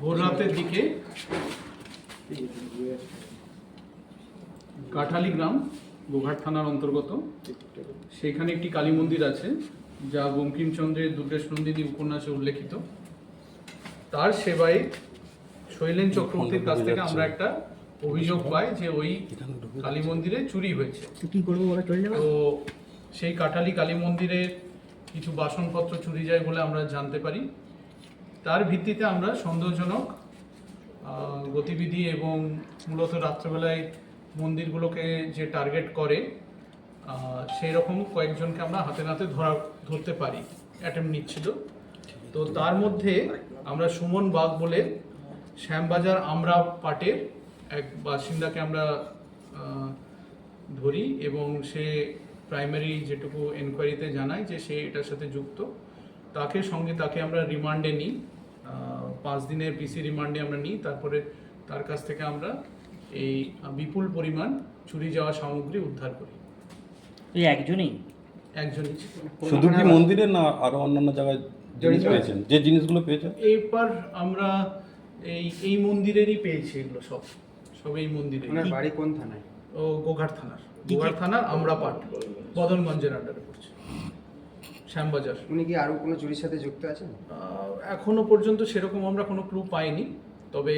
ভোর রাতের দিকে কাঠালি গ্রাম গোঘাট থানার অন্তর্গত। সেখানে একটি কালী মন্দির আছে যা বঙ্কিমচন্দ্রের দুর্গেশ নন্দিনী উপন্যাসে উল্লেখিত। তার সেবায় শৈলেন চক্রবর্তীর কাছ থেকে আমরা একটা অভিযোগ পাই যে ওই কালী মন্দিরে চুরি হয়েছে। কি করব ওরা চলে যাবে? তো সেই কাঠালি কালী মন্দিরের কিছু বাসনপত্র চুরি যায় বলে আমরা জানতে পারি। তার ভিত্তিতে আমরা সন্দেহজনক গতিবিধি এবং মূলত রাত্রেবেলায় মন্দিরগুলোকে যে টার্গেট করে সেই রকম কয়েকজনকে আমরা হাতে নাতে ধরা, ধরতে পারি অ্যাটেম্প নিচ্ছিল। তো তার মধ্যে আমরা সুমন বাগ বলে শ্যামবাজার আমরা পাটের এক বাসিন্দাকে আমরা ধরি এবং সে প্রাইমারি যেটুকু এনকোয়ারিতে জানায় যে সে এটার সাথে যুক্ত। তাকে সঙ্গে তাকে আমরা রিমান্ডে নিই। পাঁচ দিনের পিসি রিমান্ডে আমরা নিই। তারপরে তার কাছ থেকে আমরা এই বিপুল পরিমাণ চুরি যাওয়া সামগ্রী উদ্ধার করি। এই একজনই? একজনই। শুধু কি মন্দিরে না আরও অন্যান্য জায়গায় জিনিস পেয়েছেন? যে জিনিসগুলো পেয়েছেন? এরপর আমরা এই এই মন্দিরেরই পেয়েছি এগুলো সব। সব এই মন্দিরে। বাড়ি কোন থানায়? ও গোঘাট থানার। গোঘাট থানার আমরা পাট বদনগঞ্জের আন্ডারে পড়ছে। শ্যামবাজার। উনি কি আরও কোনো চুরির সাথে যুক্ত আছেন? এখনও পর্যন্ত সেরকম আমরা কোনো ক্লু পাইনি। তবে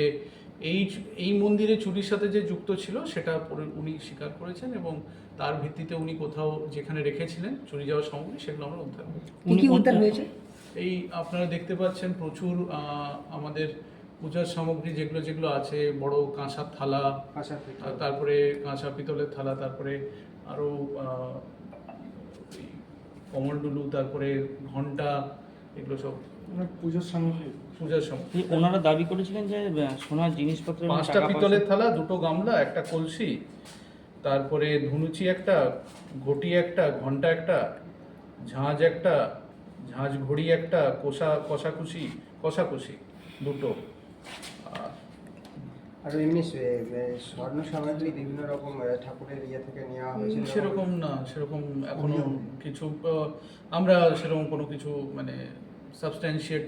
এই এই মন্দিরে চুরির সাথে যে যুক্ত ছিল সেটা উনি স্বীকার করেছেন এবং তার ভিত্তিতে উনি কোথাও যেখানে রেখেছিলেন চুরি যাওয়ার সামগ্রী সেগুলো আমরা উদ্ধার কি উদ্ধার হয়েছে? এই আপনারা দেখতে পাচ্ছেন প্রচুর আমাদের পূজার সামগ্রী যেগুলো যেগুলো আছে বড় কাঁসার থালা তারপরে কাঁচা পিতলের থালা তারপরে আরও কমলডুলু তারপরে ঘণ্টা এগুলো সব। পুজোর সামগ্রী পূজার সময় ওনারা দাবি করেছিলেন যে সোনার জিনিসপত্র পাঁচটা পিতলের থালা দুটো গামলা একটা কলসি তারপরে ধুনুচি একটা ঘটি একটা ঘণ্টা একটা ঝাঁঝ একটা ঝাঁঝ ঘড়ি একটা কষা কষাকুষি কষাকুষি দুটো। আর আর এমনি সে- স্বর্ণ সামগ্রী বিভিন্ন রকম ঠাকুরের ইয়ে থেকে নেওয়া হয়েছিল। সেরকম না সেরকম এখনও কিছু আমরা সেরকম কোনো কিছু মানে সাবস্ট্যান্সিয়েট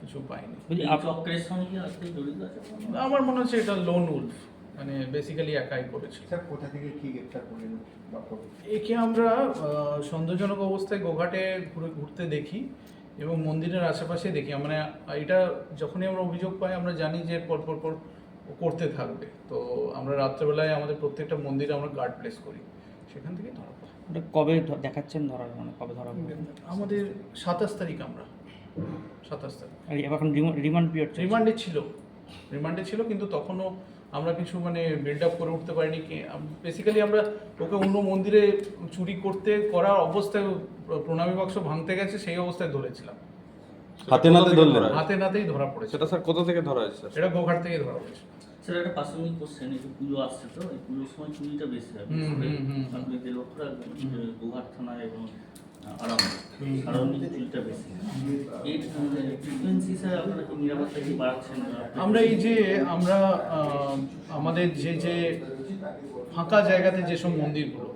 কিছু পাইনি? আমার মনে হচ্ছে এটা লোন উলফ মানে বেসিক্যালি একাই করেছে। স্যার কোথা থেকে কি গ্রেফতার করলেন বা একে আমরা সন্দেহজনক অবস্থায় গোঘাটে ঘুরে ঘুরতে দেখি এবং মন্দিরের আশেপাশে দেখি। মানে এটা যখনই আমরা অভিযোগ পাই আমরা জানি যে পর পর করতে থাকবে। তো আমরা রাত্রেবেলায় আমাদের প্রত্যেকটা মন্দিরে আমরা গার্ড প্লেস করি। সেখান থেকে ধরা পড়ে। কবে দেখাচ্ছেন ধরার মানে কবে ধরা? আমাদের সাতাশ তারিখ আমরা। সাতাশ তারিখ। আর এখন রিমান্ড পিরিয়ড রিমান্ডে ছিল। রিমান্ডে ছিল কিন্তু তখনও আমরা কিছু মানে বিল্ড আপ করে উঠতে পারিনি। কি বেসিক্যালি আমরা ওকে অন্য মন্দিরে চুরি করতে করার অবস্থায় প্রণামী বাক্স ভাঙতে গেছে সেই অবস্থায় ধরেছিলাম। হাতে নাতে ধরলেন? হাতে নাতেই ধরা পড়েছে। সেটা স্যার কোথা থেকে ধরা হয়েছে স্যার? এটা গোঘাট থেকে ধরা পড়েছে। স্যার একটা প্রাসঙ্গিক কোশ্চেন এই যে পুজো আসছে তো এই পুজোর সময় চুরিটা বেশি হয়। আপনি যে লক্ষ্য রাখবেন গোঘাট থানায় এবং আরাম সারাউন্ডিং চুরিটা বেশি এই ফ্রিকুয়েন্সি স্যার আপনারা কি নিরাপত্তা কি বাড়াচ্ছেন? আমরা এই যে আমরা আহ, আমাদের যে যে ফাঁকা জায়গাতে যেসব মন্দিরগুলো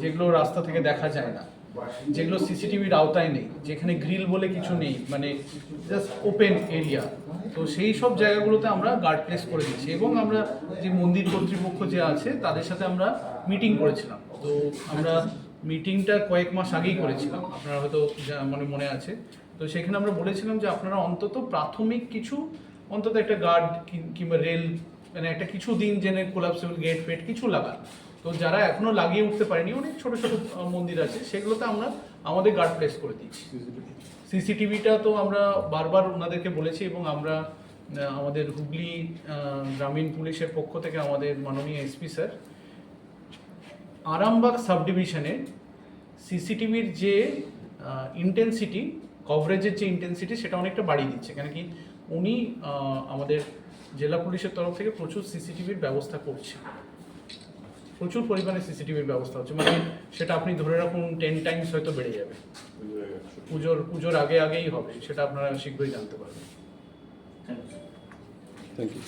যেগুলো রাস্তা থেকে দেখা যায় না যেগুলো সিসিটিভির আওতায় নেই, যেখানে গ্রিল বলে কিছু নেই মানে জাস্ট ওপেন এরিয়া তো সেই সব জায়গাগুলোতে আমরা গার্ড প্লেস করে দিচ্ছি এবং আমরা যে মন্দির কর্তৃপক্ষ যে আছে, তাদের সাথে আমরা মিটিং করেছিলাম। তো আমরা মিটিংটা কয়েক মাস আগেই করেছিলাম, আপনারা হয়তো মনে মনে আছে। তো সেখানে আমরা বলেছিলাম যে আপনারা অন্তত প্রাথমিক কিছু, অন্তত একটা গার্ড কিংবা রেল মানে একটা কিছু দিন জেনে কোলাপসেবল গেট ফেট কিছু লাগান। তো যারা এখনও লাগিয়ে উঠতে পারেনি, অনেক ছোট ছোট মন্দির আছে, সেগুলোতে আমরা আমাদের গার্ড প্লেস করে দিচ্ছি সিসিটিভিটা তো আমরা বারবার ওনাদেরকে বলেছি এবং আমরা আমাদের হুগলি গ্রামীণ পুলিশের পক্ষ থেকে আমাদের মাননীয় এসপি স্যার আরামবাগ সাব ডিভিশনে সিসিটিভির যে ইন্টেন্সিটি কভারেজের যে ইন্টেন্সিটি সেটা অনেকটা বাড়িয়ে দিচ্ছে। কেন কি উনি আমাদের জেলা পুলিশের তরফ থেকে প্রচুর সিসিটিভির ব্যবস্থা করছে প্রচুর পরিমাণে সিসিটিভির ব্যবস্থা হচ্ছে। মানে সেটা আপনি ধরে রাখুন টেন টাইমস হয়তো বেড়ে যাবে। পুজোর পুজোর আগে আগেই হবে সেটা আপনারা শীঘ্রই জানতে পারবেন। Thank you